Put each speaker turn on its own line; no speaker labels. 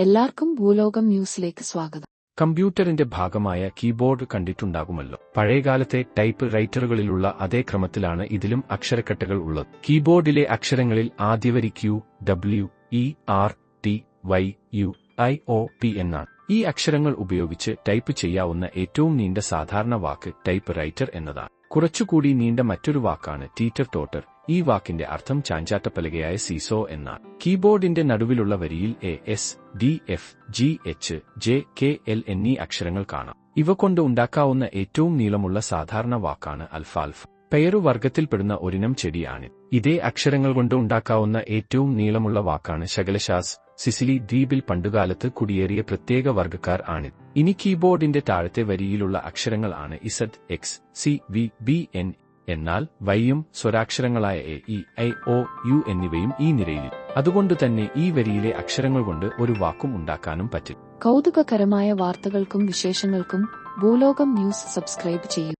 എല്ലാവർക്കും ഭൂലോകം ന്യൂസിലേക്ക് സ്വാഗതം.
കമ്പ്യൂട്ടറിന്റെ ഭാഗമായ കീബോർഡ് കണ്ടിട്ടുണ്ടാകുമല്ലോ. പഴയകാലത്തെ ടൈപ്പ് റൈറ്ററുകളിലുള്ള അതേ ക്രമത്തിലാണ് ഇതിലും അക്ഷരക്കട്ടകൾ ഉള്ളത്. കീബോർഡിലെ അക്ഷരങ്ങളിൽ ആദ്യവരി Q W E R T Y U I O P എന്നാണ്. ഈ അക്ഷരങ്ങൾ ഉപയോഗിച്ച് ടൈപ്പ് ചെയ്യാവുന്ന ഏറ്റവും നീണ്ട സാധാരണ വാക്ക് ടൈപ്പ് റൈറ്റർ എന്നതാണ്. കുറച്ചുകൂടി നീണ്ട മറ്റൊരു വാക്കാണ് ടീറ്റർ ടോട്ടർ. ഈ വാക്കിന്റെ അർത്ഥം ചാഞ്ചാട്ടപ്പലകയായ സീസോ എന്നാണ്. കീബോർഡിന്റെ നടുവിലുള്ള വരിയിൽ A S D F G H J K L എന്നീ അക്ഷരങ്ങൾ കാണാം. ഇവ കൊണ്ട് ഉണ്ടാക്കാവുന്ന ഏറ്റവും നീളമുള്ള സാധാരണ വാക്കാണ് അൽഫാൽഫ്. പെയറുവർഗത്തിൽപ്പെടുന്ന ഒരിനം ചെടിയാണ് ഇതേ അക്ഷരങ്ങൾ കൊണ്ട് ഉണ്ടാക്കാവുന്ന ഏറ്റവും നീളമുള്ള വാക്കാണ് ശകലശാസ്. സിസിലി ദ്വീപിൽ പണ്ടുകാലത്ത് കുടിയേറിയ പ്രത്യേക വർഗക്കാർ ആണ്. ഇനി കീബോർഡിന്റെ താഴത്തെ വരിയിലുള്ള അക്ഷരങ്ങൾ ആണ് Z X C V B N എന്നാൽ വൈയും സ്വരാക്ഷരങ്ങളായ A E I O U എന്നിവയും ഈ നിരയിൽ. അതുകൊണ്ട് തന്നെ ഈ വരിയിലെ അക്ഷരങ്ങൾ കൊണ്ട് ഒരു വാക്കും ഉണ്ടാക്കാനും പറ്റും.
കൗതുകകരമായ വാർത്തകൾക്കും വിശേഷങ്ങൾക്കും ഭൂലോകം ന്യൂസ് സബ്സ്ക്രൈബ് ചെയ്യൂ